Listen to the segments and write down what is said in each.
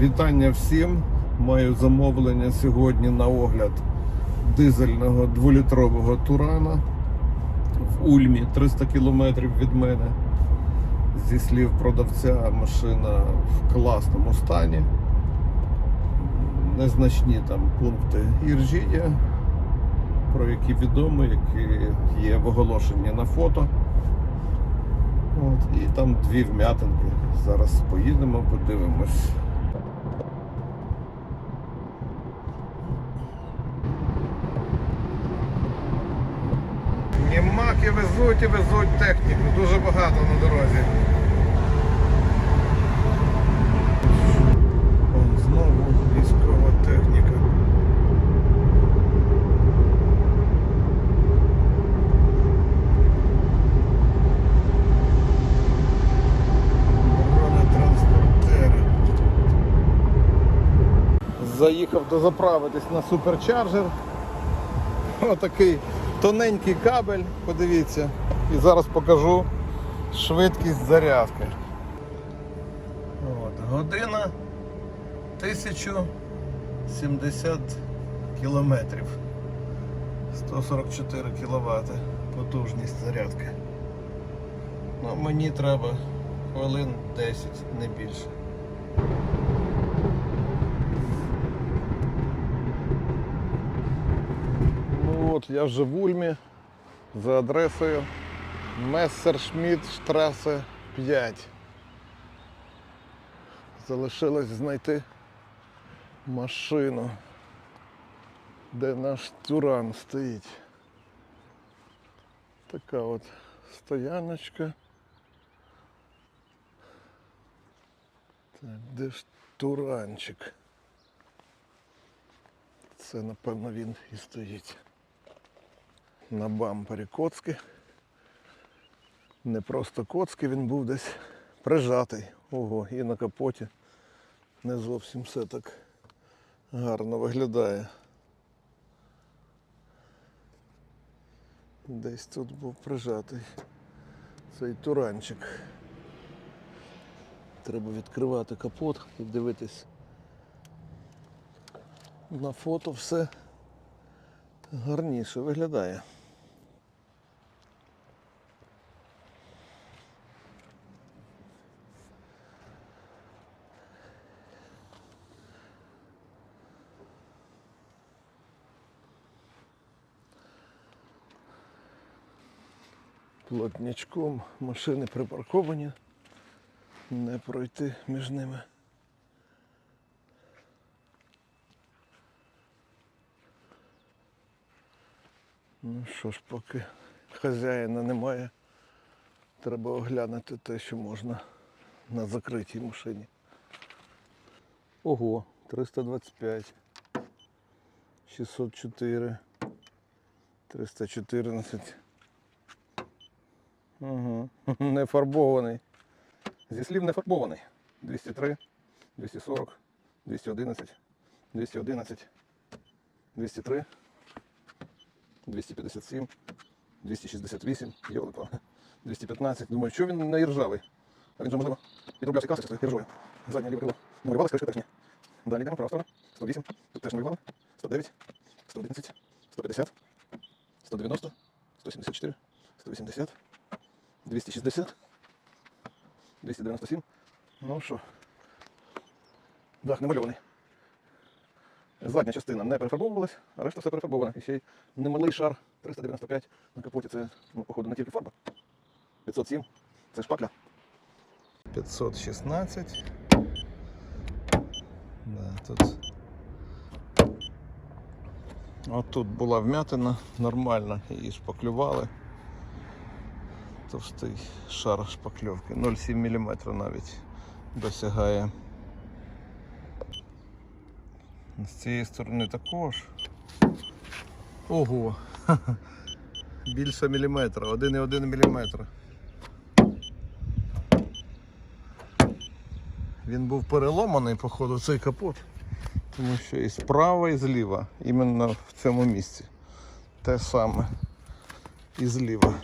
Вітання всім. Маю замовлення сьогодні на огляд дизельного дволітрового Турана в Ульмі 300 кілометрів від мене. Зі слів продавця, машина в класному стані. Незначні там пункти іржіння, про які відомо, які є в оголошенні на фото. От, і там дві вм'ятинки. Зараз поїдемо, подивимось. Німаки везуть і везуть техніку. Дуже багато на дорозі. Вон знову військова техніка. Заїхав дозаправитись на суперчарджер. Отакий тоненький кабель, подивіться. І зараз покажу швидкість зарядки. От, година 1070 кілометрів. 144 кВт потужність зарядки. Ну, мені треба хвилин 10, не більше. От, я вже в Ульмі за адресою Мессершмітт Штрасе 5. Залишилось знайти машину, де наш Туран стоїть. Така от стояночка. Так, де ж Туранчик? Це напевно він і стоїть на бампері коцки. Не просто коцки, він був десь прижатий. Ого, і на капоті не зовсім все так гарно виглядає. Десь тут був прижатий цей туранчик. Треба відкривати капот і дивитись. На фото все гарніше виглядає. Плотнячком машини припарковані, не пройти між ними. Ну що ж, поки хазяїна немає, треба оглянути те, що можна на закритій машині. Ого, 325, 604, 314. Угу. Не фарбований. Зі слів не фарбований. 203, 240, 211, 211, 203. 257, 268, йолипа, 215. Думаю, що він не іржавий? А він же, можливо, підроблявся касик з іржою. Заднє ліве крило. Малювалась кришка теж ні. Далі йдемо, права сторона. 108, тут теж малювали. 109, 111, 150, 190, 174, 180, 260, 297. Ну що? Дах не малюваний. Задня частина не перефарбовувалась, а решта все перефарбована. І ще й немалий шар 395 на капоті. Це, ну, походу, не тільки фарба. 507. Це шпакля. 516. Да, тут. От тут була вмятина нормальна, її шпаклювали. Товстий шар шпакльовки. 0,7 мм навіть досягає. З цієї сторони також. Ого! Більше міліметра, 1,1 міліметра. Він був переломаний, походу, цей капот. Тому що і справа, і зліва, іменно в цьому місці. Те саме. І зліва.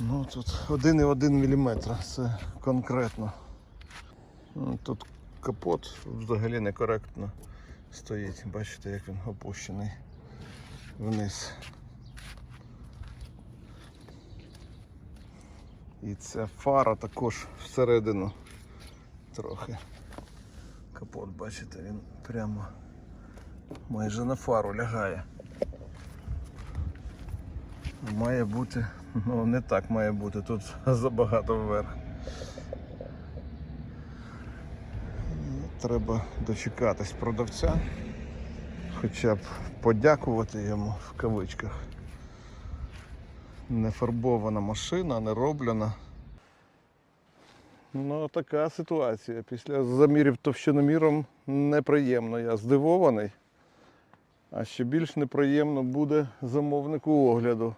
Ну тут 1,1 мм, це конкретно. Ну, Тут капот взагалі некоректно стоїть. Бачите, як він опущений вниз. І ця фара також всередину трохи. Капот, бачите, він прямо майже на фару лягає. Має бути, ну не так має бути, тут забагато вверх. Треба дочекатись продавця, хоча б подякувати йому в кавичках. Не фарбована машина, не роблена. Ну, така ситуація. Після замірів товщиноміром неприємно. Я здивований. А ще більш неприємно буде замовнику огляду.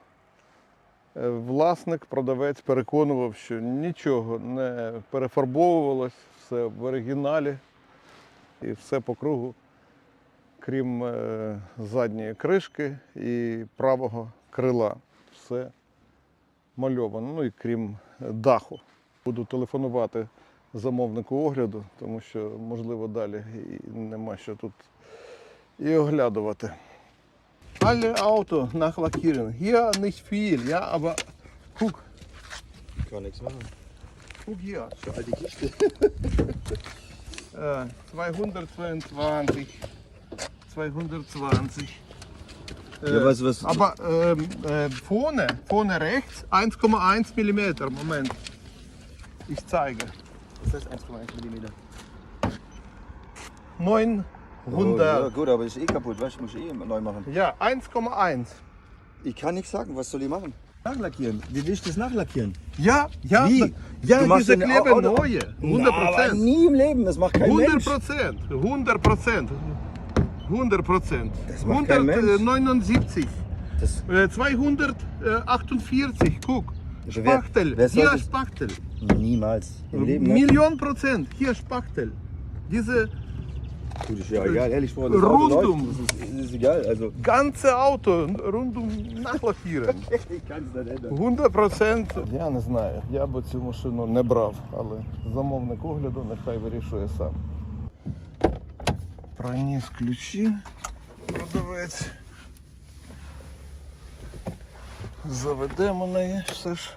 Е, Власник, продавець переконував, що нічого не перефарбовувалось, все в оригіналі і все по кругу, крім е, задньої кришки і правого крила. Все мальовано, ну і крім даху. Буду телефонувати замовнику огляду, тому що, можливо, далі і нема що тут і оглядувати. Alle Auto nachlackieren. Hier nicht viel, ja, aber guck, Kann nichts machen. guck hier. So alte Kiste. Äh, 222. 220. Äh, Ja, was- was- Aber ähm, äh, vorne, vorne rechts 1,1 mm. Moment. Ich zeige. Was heißt 1,1 mm? 900. Oh, ja, gut, aber ist eh kaputt, weißt du, muss ich eh neu machen. Ja, 1,1. Ich kann nichts sagen, was soll ich machen? Nachlackieren. Die Licht ist nachlackieren. Ja, ja, Wie? ja, Du machst diese Kleber Auto- neue. 100 Aber Prozent. nie im Leben, das macht kein 100 Mensch. Prozent. 100 Prozent. 100 Prozent. Das macht kein Mensch. 179. Das, Äh, 248. Guck. Also wer- Spachtel. wer soll Hier das- Spachtel. niemals. Im Leben nicht. Million Prozent. Hier Spachtel. Diese Gut, ist ja egal, ehrlich vor, das Auto Rundum. läuft, das ist, das ist egal. Also, ganze Auto rundum nachlackieren. ich kann es nicht ändern. 100%. Я не знаю, я би цю машину не брав, але замовник огляду нехай вирішує сам. Проніс ключі, продавець. Заведемо неї все ж.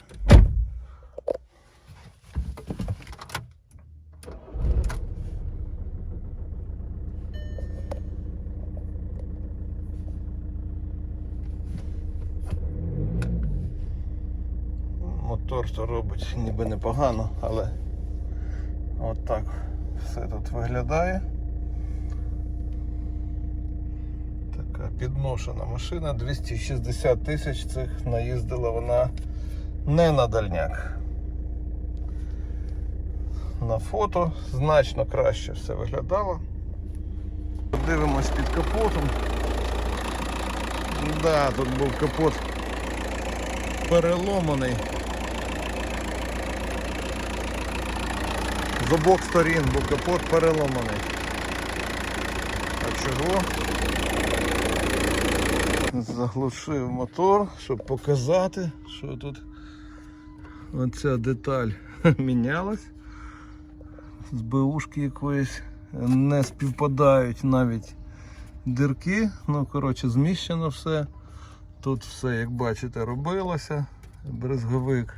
Мотор то робить ніби непогано, але от так все тут виглядає. Така підношена машина, 260 тисяч цих наїздила вона не на дальняк. На фото значно краще все виглядало. Дивимось під капотом. Да, тут був капот переломаний. З обох сторін був капот переломаний. А чого? Заглушив мотор, щоб показати, що тут оця деталь мінялась. З БУшки якоїсь не співпадають навіть дирки. Ну, коротше, зміщено все. Тут все, як бачите, робилося. Брезговик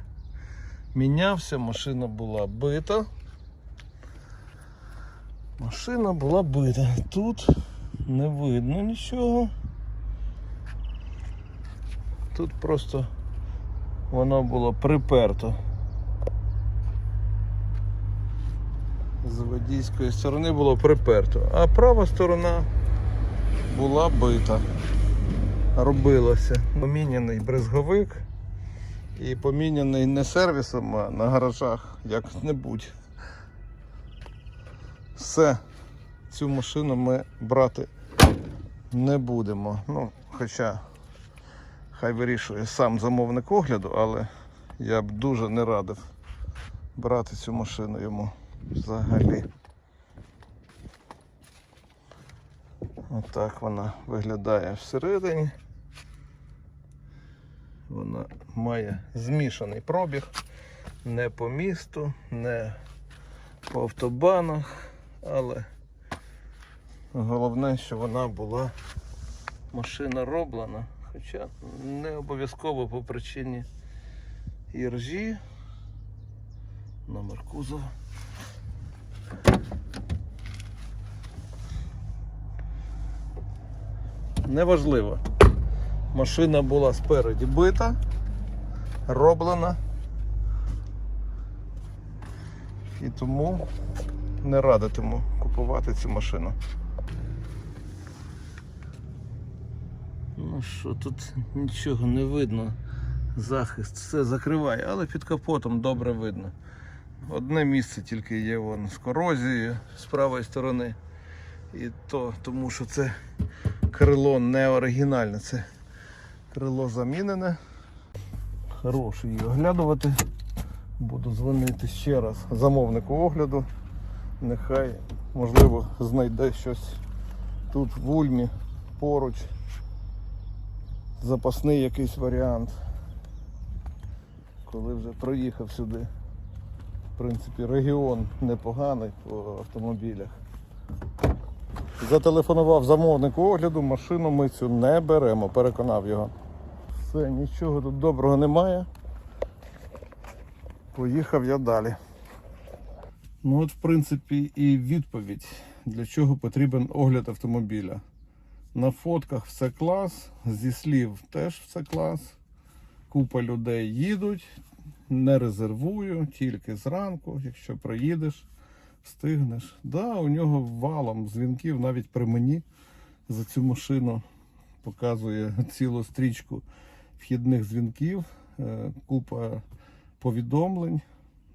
мінявся, машина була бита. Машина була бита. Тут не видно нічого. Тут просто воно було приперто. З водійської сторони було приперто, а права сторона була бита. Робилося. Поміняний брезговик і поміняний не сервісом, а на гаражах як-небудь. Все, цю машину ми брати не будемо. Ну, хоча хай вирішує сам замовник огляду, але я б дуже не радив брати цю машину йому взагалі. Отак вона виглядає всередині. Вона має змішаний пробіг. Не по місту, не по автобанах, але головне, що вона була машина роблена. Хоча не обов'язково по причині іржі. Номер кузова. Неважливо. Машина була спереді бита, роблена. І тому не радитиму купувати цю машину. Ну що, тут нічого не видно. Захист все закриває, але під капотом добре видно. Одне місце тільки є вон з корозією з правої сторони. І то тому що це крило не оригінальне, це крило замінене. Хороше її оглядувати. Буду дзвонити ще раз замовнику огляду. Нехай, можливо, знайде щось тут в Ульмі поруч. Запасний якийсь варіант. Коли вже проїхав сюди. В принципі, регіон непоганий по автомобілях. Зателефонував замовнику огляду, машину ми цю не беремо, переконав його. Все, нічого тут доброго немає. Поїхав я далі. Ну от, в принципі, і відповідь, для чого потрібен огляд автомобіля. На фотках все клас, зі слів теж все клас. Купа людей їдуть, не резервую, тільки зранку, якщо проїдеш, встигнеш. Да, у нього валом дзвінків навіть при мені за цю машину показує цілу стрічку вхідних дзвінків, е, купа повідомлень.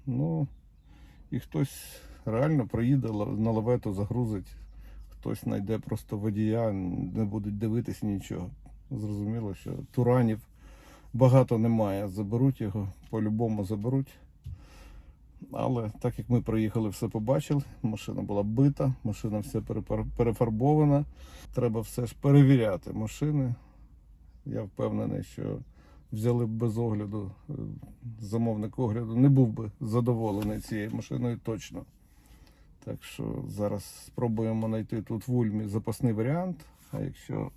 Ну, і хтось реально проїде ла- на лавету, загрузить, хтось знайде просто водія, не будуть дивитись нічого. Зрозуміло, що туранів багато немає. Заберуть його, по-любому заберуть. Але так як ми проїхали, все побачили, машина була бита, машина вся перефарбована. Треба все ж перевіряти машини. Я впевнений, що взяли б без огляду, е, замовник огляду не був би задоволений цією машиною точно. Так що зараз спробуємо знайти тут в Ульмі запасний варіант, а якщо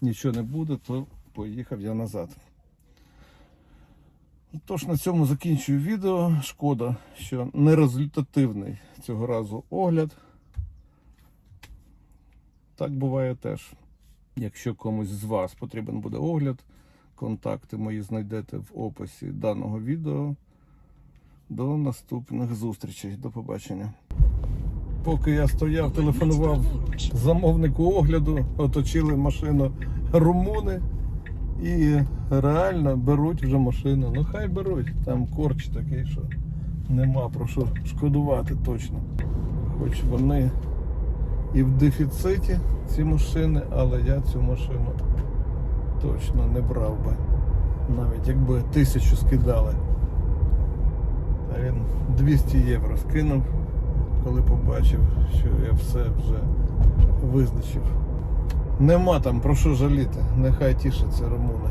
нічого не буде, то поїхав я назад. Тож на цьому закінчую відео. Шкода, що не результативний цього разу огляд. Так буває теж. Якщо комусь з вас потрібен буде огляд, контакти мої знайдете в описі даного відео. До наступних зустрічей. До побачення. Поки я стояв, телефонував замовнику огляду, оточили машину румуни і реально беруть вже машину. Ну хай беруть. Там корч такий, що нема про що шкодувати точно. Хоч вони і в дефіциті ці машини, але я цю машину точно не брав би. Навіть якби тисячу скидали. А він 200 євро скинув, коли побачив, що я все вже визначив. Нема там про що жаліти, нехай тішаться румуни.